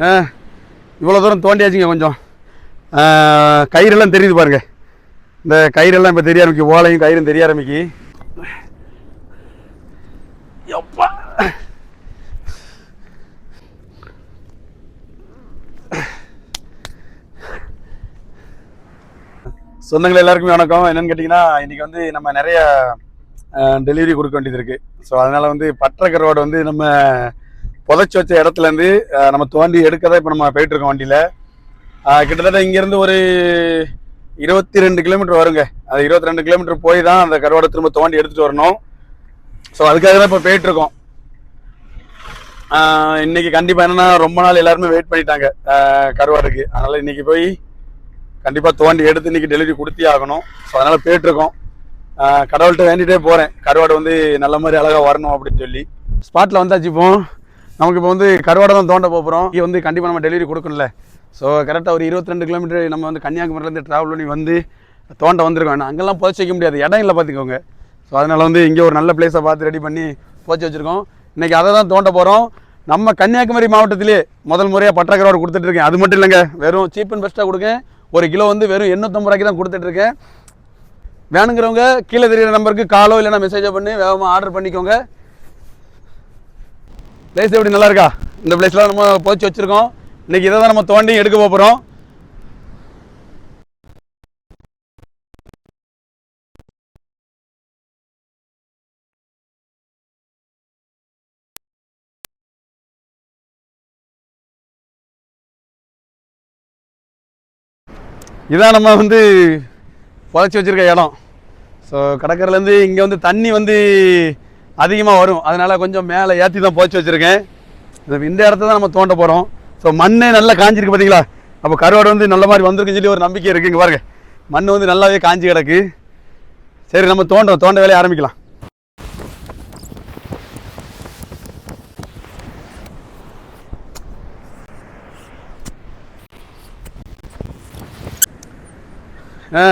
ஆ இவ்வளோ தூரம் தோண்டியாச்சுங்க கொஞ்சம். கயிறெல்லாம் தெரியுது பாருங்கள் இந்த கயிறெல்லாம் இப்போ தெரிய ஆரம்பிக்கும் ஓலையும் கயிறும் தெரிய ஆரம்பிக்கு. எப்பா. சொந்தங்கள் எல்லாருக்குமே வணக்கம். என்னன்னு கேட்டிங்கன்னா இன்றைக்கி வந்து நம்ம நிறைய டெலிவரி கொடுக்க வேண்டியது இருக்குது ஸோ அதனால் வந்து பற்ற கருவாடு வந்து நம்ம புதைச்சி வச்ச இடத்துல இருந்து நம்ம தோண்டி எடுக்க தான் இப்போ நம்ம போயிட்டு இருக்கோம் வண்டியில். கிட்டத்தட்ட இங்கேருந்து ஒரு இருபத்தி ரெண்டு கிலோமீட்டர் வருங்க. அது இருபத்தி ரெண்டு கிலோமீட்டர் போய் தான் அந்த கருவாடை திரும்ப தோண்டி எடுத்துட்டு வரணும். ஸோ அதுக்காக தான் இப்போ போயிட்டு இருக்கோம். இன்னைக்கு கண்டிப்பாக என்னன்னா ரொம்ப நாள் எல்லாருமே வெயிட் பண்ணிட்டாங்க கருவாடுக்கு. அதனால இன்னைக்கு போய் கண்டிப்பாக தோண்டி எடுத்து இன்னைக்கு டெலிவரி கொடுத்தே ஆகணும். ஸோ அதனால போயிட்டு இருக்கோம். கடவுள்கிட்ட வேண்டிட்டே போகிறேன் கருவாடு வந்து நல்ல மாதிரி அழகாக வரணும் அப்படின்னு சொல்லி. ஸ்பாட்டில் வந்தாச்சு இப்போ. நமக்கு இப்போ வந்து கருவாடை தான் தோண்ட போகிறோம் இங்கே வந்து கண்டிப்பாக நம்ம டெலிவரி கொடுக்கணும்ல. ஸோ கரெக்டாக ஒரு இருபத்தி ரெண்டு கிலோமீட்டர் நம்ம வந்து கன்னியாகுமரியிலேருந்து ட்ராவல் பண்ணி வந்து தோண்ட வந்திருக்கோம். நான் அங்கெல்லாம் புதைச்சி வைக்க முடியாது. இடம் இல்லை பார்த்துக்கோங்க ஸோ அதனால் வந்து இங்கே ஒரு நல்ல பிளேஸை பார்த்து ரெடி பண்ணி புதைச்சி வச்சுருக்கோம். இன்றைக்கி அதை தான் தோண்ட போகிறோம் நம்ம கன்னியாகுமரி மாவட்டத்திலே முதல் முறையாக பட்டக்கரோடு கொடுத்துட்ருக்கேன் அது மட்டும் இல்லைங்க. வெறும் சீப் அண்ட் பெஸ்ட்டாக கொடுங்க ஒரு கிலோ வந்து வெறும் எண்ணூற்றம்பது ரூபாய்க்கு தான் கொடுத்துட்ருக்கேன் வேணுங்கிறவங்க கீழே தெரியுற நம்பருக்கு காலோ இல்லைனா மெசேஜோ பண்ணி வேகமாக ஆர்டர் பண்ணிக்கோங்க. பிளேஸ் எப்படி நல்லா இருக்கா இந்த பிளேஸ்லாம் நம்ம போச்சு வச்சுருக்கோம். இன்னைக்கு இதை தான் நம்ம தோண்டி எடுக்க போகிறோம் இதான் நம்ம வந்து புதைச்சி வச்சிருக்க இடம். ஸோ கடற்கரைலேருந்து இங்கே வந்து தண்ணி வந்து அதிகமாக வரும். அதனால் கொஞ்சம் மேலே ஏற்றி தான் போச்சு வச்சுருக்கேன். இந்த இடத்த தான் நம்ம தோண்ட போகிறோம் ஸோ மண்ணே நல்லா காஞ்சிருக்கு பார்த்தீங்களா அப்போ கருவாடு வந்து நல்ல மாதிரி வந்திருக்குன்னு சொல்லி ஒரு நம்பிக்கை இருக்குங்க பாருங்க. மண் வந்து நல்லாவே காஞ்சி கிடக்கு. சரி நம்ம தோண்டோம் தோண்ட வேலையை ஆரம்பிக்கலாம். ஆ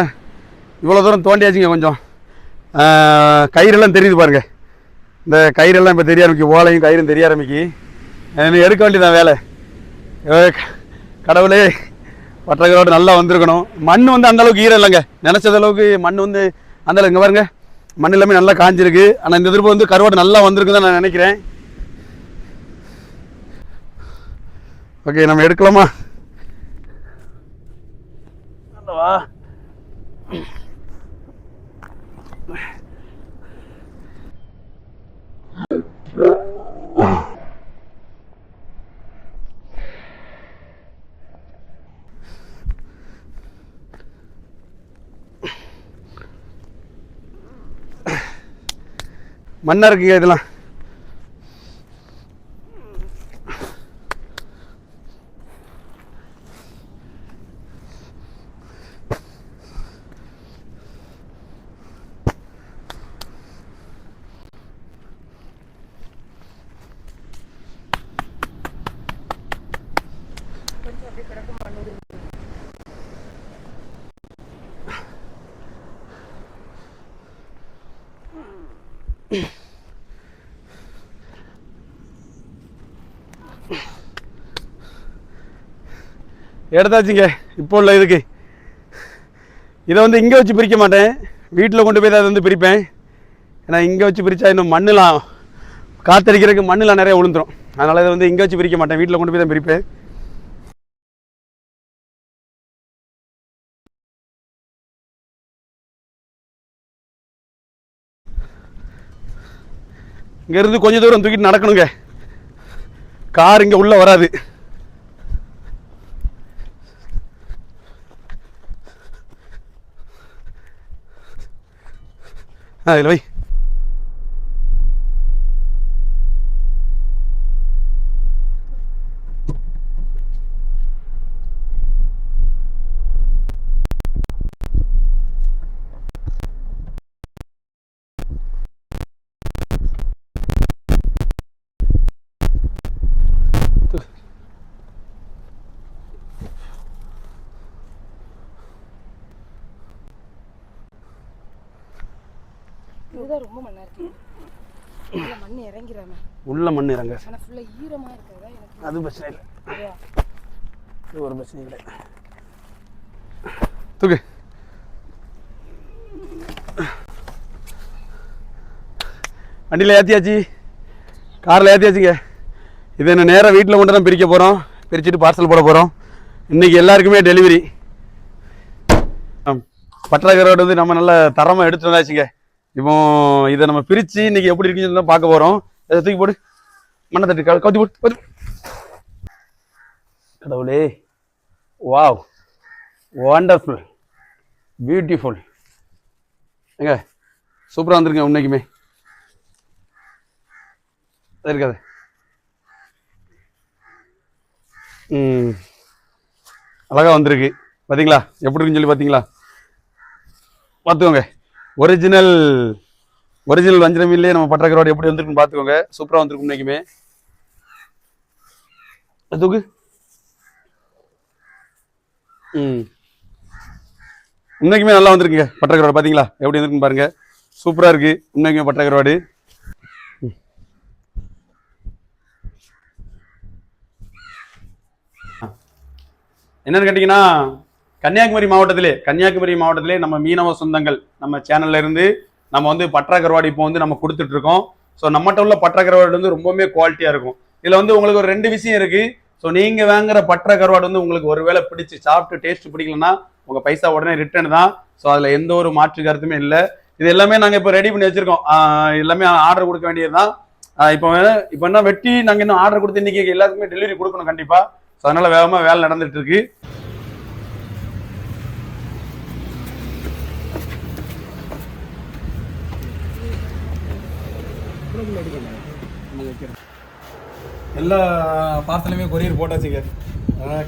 இவ்வளோ தூரம் தோண்டியாச்சுங்க கொஞ்சம். ஆ, கயிறெல்லாம் தெரியுது பாருங்கள் இந்த கயிறெல்லாம் இப்போ தெரிய ஆரம்பிக்கும் ஓலையும் கயிறும் தெரிய ஆரம்பிக்கு. எனக்கு எடுக்க வேண்டியதான் வேலை. ஏ, கடவுளே பட்டகளோடு நல்லா வந்திருக்கணும். மண் வந்து அந்தளவுக்கு ஈரம் இல்லைங்க. நினச்சது அளவுக்கு மண் வந்து அந்தளவுக்கு இங்கே பாருங்க. மண் எல்லாமே நல்லா காஞ்சிருக்கு. ஆனால் இந்த திருப்பம் வந்து கருவாடு நல்லா வந்திருக்குன்னு நான் நினைக்கிறேன். ஓகே நம்ம எடுக்கலாமா? மண்ணாக இருக்குங்க இதெல்லாம் Yeah. எடுத்தாச்சுங்க இப்போ உள்ள இதுக்கு. இதை வந்து இங்கே வச்சு பிரிக்க மாட்டேன். வீட்டில் கொண்டு போய் தான் அதை வந்து பிரிப்பேன். ஏன்னா இங்கே வச்சு பிரித்தா இன்னும் மண்ணெலாம் காத்தடிக்கிறதுக்கு மண்ணெலாம் நிறைய விழுந்துரும் அதனால் இதை வந்து இங்கே வச்சு பிரிக்க மாட்டேன். வீட்டில் கொண்டு போய் தான் பிரிப்பேன். இங்கேருந்து கொஞ்சம் தூரம் தூக்கிட்டு நடக்கணுங்க. கார் இங்கே உள்ளே வராது. Ah, lo vi. இதுதான் ரொம்ப மண்ணா இருக்கு. மண் இறங்கிறாம. உள்ள மண் இறங்க. ஆனா ஃபுல்லா ஈரமா இருக்கிறதா எனக்கு அது பிரச்சனை இல்லை. இது ஒரு பிரச்சனை இல்லை. தூக்கு. வண்டியில் ஏற்றியாச்சு காரில் ஏற்றியாச்சுங்க இது என்ன நேராக வீட்டில் கொண்டு தான் பிரிக்க போகிறோம் பிரிச்சுட்டு பார்சல் போட போகிறோம் இன்றைக்கி எல்லாருக்குமே டெலிவரி பற்றாக்கரோடு வந்து நம்ம நல்ல தரமாக எடுத்து வந்தாச்சுங்க. இப்போ இதை நம்ம பிரித்து இன்னைக்கு எப்படி இருக்குன்னு சொல்லி தான் பார்க்க போகிறோம் இதை தூக்கி போடு. மண்ணை தட்டி கவு- கவுத்தி போட்டு கவுத்தி கடவுளே. வாவ் ஒண்டர்ஃபுல் பியூட்டிஃபுல் எங்க? சூப்பராக வந்துருங்க இன்னைக்குமே இருக்காது. ம். அழகா வந்திருக்கு. பார்த்தீங்களா எப்படி இருக்குன்னு சொல்லி பார்த்தீங்களா பார்த்துக்கோங்க. ஒரிஜினல் ஒரிஜினல் வஞ்சிரம் இல்லையே நம்ம பட்டக்கரோடு எப்படி வந்திருக்குன்னு பார்த்துக்கோங்க. சூப்பராக வந்திருக்கும் இன்னைக்குமே. தூக்கு. ம். இன்னைக்குமே நல்லா வந்திருக்குங்க பட்டக்கரோடு பார்த்தீங்களா? எப்படி வந்திருக்குன்னு பாருங்க. சூப்பராக இருக்குது இன்னைக்குமே பட்டக்கரோடு என்னன்னு கேட்டிங்கன்னா கன்னியாகுமரி மாவட்டத்திலே கன்னியாகுமரி மாவட்டத்திலே நம்ம மீனவ சொந்தங்கள் நம்ம சேனல்ல இருந்து நம்ம வந்து பற்றா கருவாடு இப்போ வந்து நம்ம கொடுத்துட்டு இருக்கோம் ஸோ நம்மகிட்ட உள்ள பற்றா வந்து ரொம்பவுமே குவாலிட்டியா இருக்கும். இதுல வந்து உங்களுக்கு ஒரு ரெண்டு விஷயம் இருக்கு. ஸோ நீங்க வாங்குற பற்றா கருவாடு வந்து உங்களுக்கு ஒருவேளை பிடிச்சி சாப்பிட்டு டேஸ்ட் பிடிக்கலன்னா உங்க பைசா உடனே ரிட்டர்ன் தான். ஸோ அதுல எந்த ஒரு மாற்று கருத்துமே இல்லை. இது எல்லாமே நாங்க இப்போ ரெடி பண்ணி வச்சிருக்கோம். எல்லாமே ஆர்டர் கொடுக்க வேண்டியதுதான். இப்போ இப்போ என்ன வெட்டி நாங்க இன்னும் ஆர்டர் கொடுத்து இன்னைக்கு எல்லாத்துக்குமே டெலிவரி கொடுக்கணும் கண்டிப்பா. ஸோ அதனால வேகமா வேலை நடந்துட்டு இருக்கு. எல்லா பார்சலுமே கொரியர் போட்டாச்சுங்க.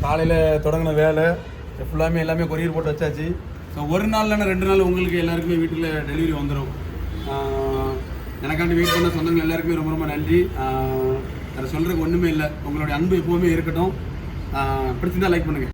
காலையில் தொடங்கின வேலை ஃபுல்லாமே எல்லாமே கொரியர் போட்டு வச்சாச்சு. ஸோ ஒரு நாள் ரெண்டு நாள் உங்களுக்கு எல்லாருக்குமே வீட்டில் டெலிவரி வந்துடும் எனக்காண்டி வெயிட் பண்ண சொந்தங்கள் எல்லாருக்குமே ரொம்ப ரொம்ப நன்றி. அதை சொல்கிறதுக்கு ஒன்றுமே இல்லை. உங்களுடைய அன்பு எப்போவுமே இருக்கட்டும். பிடிச்சிருந்தா லைக் பண்ணுங்கள்